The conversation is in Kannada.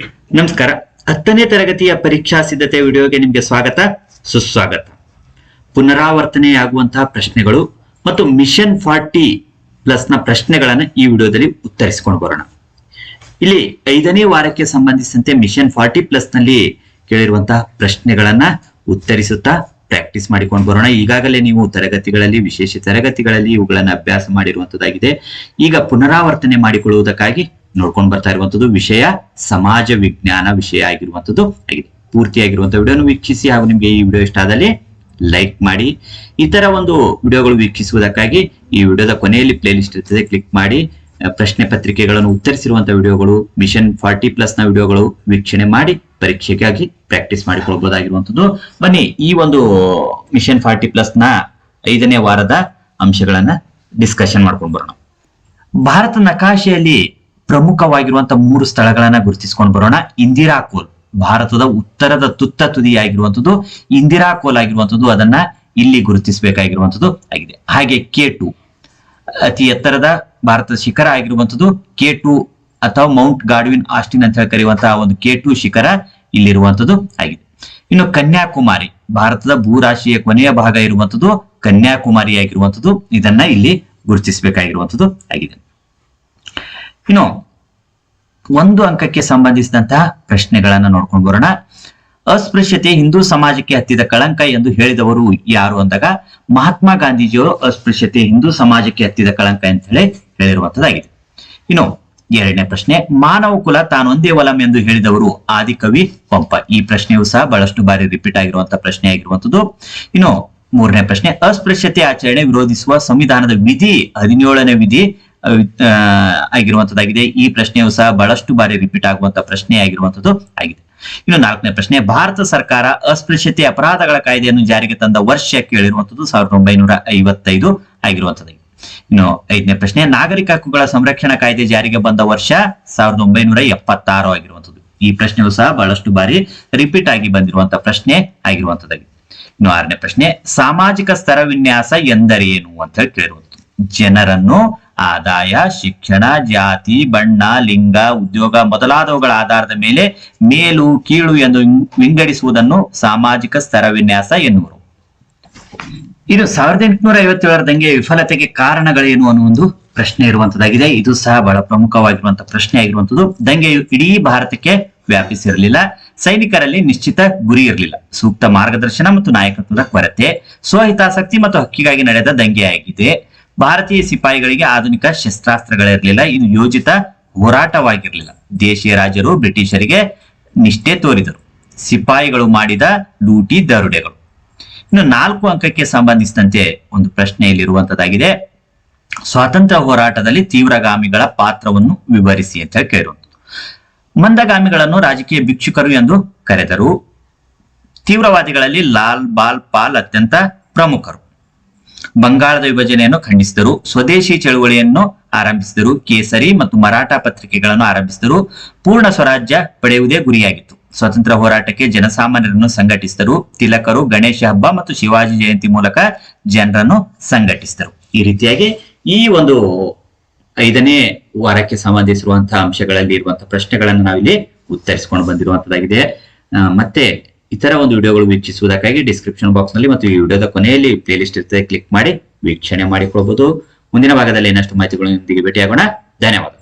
ನಮಸ್ಕಾರ. ಹತ್ತನೇ ತರಗತಿಯ ಪರೀಕ್ಷಾ ಸಿದ್ಧತೆ ವಿಡಿಯೋಗೆ ನಿಮಗೆ ಸ್ವಾಗತ, ಸುಸ್ವಾಗತ. ಪುನರಾವರ್ತನೆಯಾಗುವಂತಹ ಪ್ರಶ್ನೆಗಳು ಮತ್ತು ಮಿಷನ್ ಫಾರ್ಟಿ ಪ್ಲಸ್ನ ಪ್ರಶ್ನೆಗಳನ್ನು ಈ ವಿಡಿಯೋದಲ್ಲಿ ಉತ್ತರಿಸಿಕೊಂಡು ಬರೋಣ. ಇಲ್ಲಿ ಐದನೇ ವಾರಕ್ಕೆ ಸಂಬಂಧಿಸಿದಂತೆ ಮಿಷನ್ ಫಾರ್ಟಿ ಪ್ಲಸ್ನಲ್ಲಿ ಕೇಳಿರುವಂತಹ ಪ್ರಶ್ನೆಗಳನ್ನ ಉತ್ತರಿಸುತ್ತಾ ಪ್ರಾಕ್ಟೀಸ್ ಮಾಡಿಕೊಂಡು ಬರೋಣ. ಈಗಾಗಲೇ ನೀವು ತರಗತಿಗಳಲ್ಲಿ, ವಿಶೇಷ ತರಗತಿಗಳಲ್ಲಿ ಇವುಗಳನ್ನು ಅಭ್ಯಾಸ ಮಾಡಿರುವಂತದ್ದಾಗಿದೆ. ಈಗ ಪುನರಾವರ್ತನೆ ಮಾಡಿಕೊಳ್ಳುವುದಕ್ಕಾಗಿ ನೋಡ್ಕೊಂಡು ಬರ್ತಾ ಇರುವಂತದ್ದು ವಿಷಯ ಸಮಾಜ ವಿಜ್ಞಾನ ವಿಷಯ ಆಗಿರುವಂತದ್ದು ಆಗಿದೆ. ಪೂರ್ತಿಯಾಗಿರುವಂತ ವಿಡಿಯೋನು ವೀಕ್ಷಿಸಿ ಹಾಗೂ ನಿಮಗೆ ಈ ವಿಡಿಯೋ ಇಷ್ಟ ಆದಲ್ಲಿ ಲೈಕ್ ಮಾಡಿ. ಇತರ ಒಂದು ವಿಡಿಯೋಗಳು ವೀಕ್ಷಿಸುವುದಕ್ಕಾಗಿ ಈ ವಿಡಿಯೋದ ಕೊನೆಯಲ್ಲಿ ಪ್ಲೇ ಲಿಸ್ಟ್ ಇರ್ತದೆ ಕ್ಲಿಕ್ ಮಾಡಿ. ಪ್ರಶ್ನೆ ಪತ್ರಿಕೆಗಳನ್ನು ಉತ್ತರಿಸಿರುವಂತಹ ವಿಡಿಯೋಗಳು ಮಿಷನ್ ಫಾರ್ಟಿ ಪ್ಲಸ್ನ ವಿಡಿಯೋಗಳು ವೀಕ್ಷಣೆ ಮಾಡಿ ಪರೀಕ್ಷೆಗಾಗಿ ಪ್ರಾಕ್ಟೀಸ್ ಮಾಡಿಕೊಳ್ಬಹುದಾಗಿರುವಂತದ್ದು ಬನ್ನಿ, ಈ ಒಂದು ಮಿಷನ್ ಫಾರ್ಟಿ ಪ್ಲಸ್ನ ಐದನೇ ವಾರದ ಅಂಶಗಳನ್ನ ಡಿಸ್ಕಷನ್ ಮಾಡ್ಕೊಂಡು ಬರೋಣ. ಭಾರತ ನಕಾಶೆಯಲ್ಲಿ ಪ್ರಮುಖವಾಗಿರುವಂತಹ ಮೂರು ಸ್ಥಳಗಳನ್ನ ಗುರುತಿಸ್ಕೊಂಡು ಬರೋಣ. ಇಂದಿರಾ ಕೋಲ್, ಭಾರತದ ಉತ್ತರದ ತುತ್ತ ತುದಿಯಾಗಿರುವಂಥದ್ದು, ಇಂದಿರಾ ಕೋಲ್ ಆಗಿರುವಂಥದ್ದು ಅದನ್ನ ಇಲ್ಲಿ ಗುರುತಿಸಬೇಕಾಗಿರುವಂಥದ್ದು ಆಗಿದೆ. ಹಾಗೆ ಕೆ ಟು, ಅತಿ ಎತ್ತರದ ಭಾರತದ ಶಿಖರ ಆಗಿರುವಂಥದ್ದು, ಕೆ ಟು ಅಥವಾ ಮೌಂಟ್ ಗಾಡ್ವಿನ್ ಆಸ್ಟಿನ್ ಅಂತ ಹೇಳಿ ಕರೆಯುವಂತಹ ಒಂದು ಕೆ ಟು ಶಿಖರ ಇಲ್ಲಿರುವಂತದ್ದು ಆಗಿದೆ. ಇನ್ನು ಕನ್ಯಾಕುಮಾರಿ, ಭಾರತದ ಭೂರಾಶಿಯ ಕೊನೆಯ ಭಾಗ ಇರುವಂಥದ್ದು ಕನ್ಯಾಕುಮಾರಿ ಆಗಿರುವಂಥದ್ದು ಇದನ್ನ ಇಲ್ಲಿ ಗುರುತಿಸಬೇಕಾಗಿರುವಂತದ್ದು ಆಗಿದೆ. ಇನ್ನು ಒಂದು ಅಂಕಕ್ಕೆ ಸಂಬಂಧಿಸಿದಂತಹ ಪ್ರಶ್ನೆಗಳನ್ನ ನೋಡ್ಕೊಂಡು ಬರೋಣ. ಅಸ್ಪೃಶ್ಯತೆ ಹಿಂದೂ ಸಮಾಜಕ್ಕೆ ಹತ್ತಿದ ಕಳಂಕ ಎಂದು ಹೇಳಿದವರು ಯಾರು ಅಂದಾಗ ಮಹಾತ್ಮ ಗಾಂಧೀಜಿಯವರು ಅಸ್ಪೃಶ್ಯತೆ ಹಿಂದೂ ಸಮಾಜಕ್ಕೆ ಹತ್ತಿದ ಕಳಂಕ ಅಂತ ಹೇಳಿ ಹೇಳಿರುವಂತದ್ದಾಗಿದೆ. ಇನ್ನು ಎರಡನೇ ಪ್ರಶ್ನೆ, ಮಾನವ ಕುಲ ತಾನೊಂದೇ ವಲಂ ಎಂದು ಹೇಳಿದವರು ಆದಿಕವಿ ಪಂಪ. ಈ ಪ್ರಶ್ನೆಯು ಸಹ ಬಹಳಷ್ಟು ಬಾರಿ ರಿಪೀಟ್ ಆಗಿರುವಂತಹ ಪ್ರಶ್ನೆ ಆಗಿರುವಂತದ್ದು. ಇನ್ನು ಮೂರನೇ ಪ್ರಶ್ನೆ, ಅಸ್ಪೃಶ್ಯತೆ ಆಚರಣೆ ವಿರೋಧಿಸುವ ಸಂವಿಧಾನದ ವಿಧಿ, ಹದಿನೇಳನೇ ವಿಧಿ ಆಗಿರುವಂತದ್ದಾಗಿದೆ ಈ ಪ್ರಶ್ನೆಯು ಸಹ ಬಹಳಷ್ಟು ಬಾರಿ ರಿಪೀಟ್ ಆಗುವಂತಹ ಪ್ರಶ್ನೆ ಆಗಿರುವಂತದ್ದು ಆಗಿದೆ. ಇನ್ನು ನಾಲ್ಕನೇ ಪ್ರಶ್ನೆ, ಭಾರತ ಸರ್ಕಾರ ಅಸ್ಪೃಶ್ಯತೆ ಅಪರಾಧಗಳ ಕಾಯ್ದೆಯನ್ನು ಜಾರಿಗೆ ತಂದ ವರ್ಷ ಕೇಳಿರುವಂತದ್ದು ಸಾವಿರದ ಒಂಬೈನೂರ ಐವತ್ತೈದು ಆಗಿರುವಂತದ್ದಾಗಿದೆ ಇನ್ನು ಐದನೇ ಪ್ರಶ್ನೆ, ನಾಗರಿಕ ಹಕ್ಕುಗಳ ಸಂರಕ್ಷಣಾ ಕಾಯ್ದೆ ಜಾರಿಗೆ ಬಂದ ವರ್ಷ ಸಾವಿರದ ಒಂಬೈನೂರ ಎಪ್ಪತ್ತಾರು ಆಗಿರುವಂತದ್ದು ಈ ಪ್ರಶ್ನೆಯು ಸಹ ಬಹಳಷ್ಟು ಬಾರಿ ರಿಪೀಟ್ ಆಗಿ ಬಂದಿರುವಂತಹ ಪ್ರಶ್ನೆ ಆಗಿರುವಂತದ್ದಾಗಿದೆ ಇನ್ನು ಆರನೇ ಪ್ರಶ್ನೆ, ಸಾಮಾಜಿಕ ಸ್ತರ ವಿನ್ಯಾಸ ಎಂದರೇನು ಅಂತ ಹೇಳಿ ಕೇಳಿರುವಂತದ್ದು ಜನರನ್ನು ಆದಾಯ, ಶಿಕ್ಷಣ, ಜಾತಿ, ಬಣ್ಣ, ಲಿಂಗ, ಉದ್ಯೋಗ ಮೊದಲಾದವುಗಳ ಆಧಾರದ ಮೇಲೆ ಮೇಲು, ಕೀಳು ಎಂದು ವಿಂಗಡಿಸುವುದನ್ನು ಸಾಮಾಜಿಕ ಸ್ತರ ವಿನ್ಯಾಸ ಎನ್ನುವರು. ಇದು ಸಾವಿರದ ಎಂಟುನೂರ ಐವತ್ತೇಳರ ದಂಗೆ ವಿಫಲತೆಗೆ ಕಾರಣಗಳೇನು ಅನ್ನೋ ಒಂದು ಪ್ರಶ್ನೆ ಇರುವಂತದ್ದಾಗಿದೆ. ಇದು ಸಹ ಬಹಳ ಪ್ರಮುಖವಾಗಿರುವಂತಹ ಪ್ರಶ್ನೆ ಆಗಿರುವಂತದ್ದು. ದಂಗೆಯು ಇಡೀ ಭಾರತಕ್ಕೆ ವ್ಯಾಪಿಸಿರಲಿಲ್ಲ. ಸೈನಿಕರಲ್ಲಿ ನಿಶ್ಚಿತ ಗುರಿ ಇರಲಿಲ್ಲ. ಸೂಕ್ತ ಮಾರ್ಗದರ್ಶನ ಮತ್ತು ನಾಯಕತ್ವದ ಕೊರತೆ, ಸ್ವಹಿತಾಸಕ್ತಿ ಮತ್ತು ಹಕ್ಕಿಗಾಗಿ ನಡೆದ ದಂಗೆಯಾಗಿದೆ. ಭಾರತೀಯ ಸಿಪಾಯಿಗಳಿಗೆ ಆಧುನಿಕ ಶಸ್ತ್ರಾಸ್ತ್ರಗಳಿರಲಿಲ್ಲ ಇದು ಯೋಜಿತ ಹೋರಾಟವಾಗಿರಲಿಲ್ಲ. ದೇಶೀಯ ರಾಜರು ಬ್ರಿಟಿಷರಿಗೆ ನಿಷ್ಠೆ ತೋರಿದರು. ಸಿಪಾಯಿಗಳು ಮಾಡಿದ ಲೂಟಿ ದರುಡೆಗಳು. ಇನ್ನು ನಾಲ್ಕು ಅಂಕಕ್ಕೆ ಸಂಬಂಧಿಸಿದಂತೆ ಒಂದು ಪ್ರಶ್ನೆ ಇಲ್ಲಿರುವಂತದ್ದಾಗಿದೆ ಸ್ವಾತಂತ್ರ್ಯ ಹೋರಾಟದಲ್ಲಿ ತೀವ್ರಗಾಮಿಗಳ ಪಾತ್ರವನ್ನು ವಿವರಿಸಿ ಅಂತ ಹೇಳಿ ಮಂದಗಾಮಿಗಳನ್ನು ರಾಜಕೀಯ ಭಿಕ್ಷುಕರು ಎಂದು ಕರೆದರು. ತೀವ್ರವಾದಿಗಳಲ್ಲಿ ಲಾಲ್, ಬಾಲ್, ಪಾಲ್ ಅತ್ಯಂತ ಪ್ರಮುಖರು. ಬಂಗಾಳದ ವಿಭಜನೆಯನ್ನು ಖಂಡಿಸಿದರು. ಸ್ವದೇಶಿ ಚಳುವಳಿಯನ್ನು ಆರಂಭಿಸಿದರು. ಕೇಸರಿ ಮತ್ತು ಮರಾಠ ಪತ್ರಿಕೆಗಳನ್ನು ಆರಂಭಿಸಿದರು. ಪೂರ್ಣ ಸ್ವರಾಜ್ಯ ಪಡೆಯುವುದೇ ಗುರಿಯಾಗಿತ್ತು. ಸ್ವತಂತ್ರ ಹೋರಾಟಕ್ಕೆ ಜನಸಾಮಾನ್ಯರನ್ನು ಸಂಘಟಿಸಿದರು. ತಿಲಕರು, ಗಣೇಶ ಹಬ್ಬ ಮತ್ತು ಶಿವಾಜಿ ಜಯಂತಿ ಮೂಲಕ ಜನರನ್ನು ಸಂಘಟಿಸಿದರು. ಈ ರೀತಿಯಾಗಿ ಈ ಒಂದು ಐದನೇ ವಾರಕ್ಕೆ ಸಂಬಂಧಿಸಿರುವಂತಹ ಅಂಶಗಳಲ್ಲಿ ಇರುವಂತಹ ಪ್ರಶ್ನೆಗಳನ್ನು ನಾವಿಲ್ಲಿ ಉತ್ತರಿಸಿಕೊಂಡು ಬಂದಿರುವಂತದ್ದಾಗಿದೆ. ಮತ್ತೆ ಇತರ ಒಂದು ವಿಡಿಯೋಗಳು ವೀಕ್ಷಿಸುವುದಕ್ಕಾಗಿ ಡಿಸ್ಕ್ರಿಪ್ಷನ್ ಬಾಕ್ಸ್ನಲ್ಲಿ ಮತ್ತು ಈ ವಿಡಿಯೋದ ಕೊನೆಯಲ್ಲಿ ಪ್ಲೇ ಲಿಸ್ಟ್ ಇರ್ತದೆ ಕ್ಲಿಕ್ ಮಾಡಿ ವೀಕ್ಷಣೆ ಮಾಡಿಕೊಳ್ಬಹುದು ಮುಂದಿನ ಭಾಗದಲ್ಲಿ ಇನ್ನಷ್ಟು ಮಾಹಿತಿಗಳೊಂದಿಗೆ ಭೇಟಿಯಾಗೋಣ. ಧನ್ಯವಾದ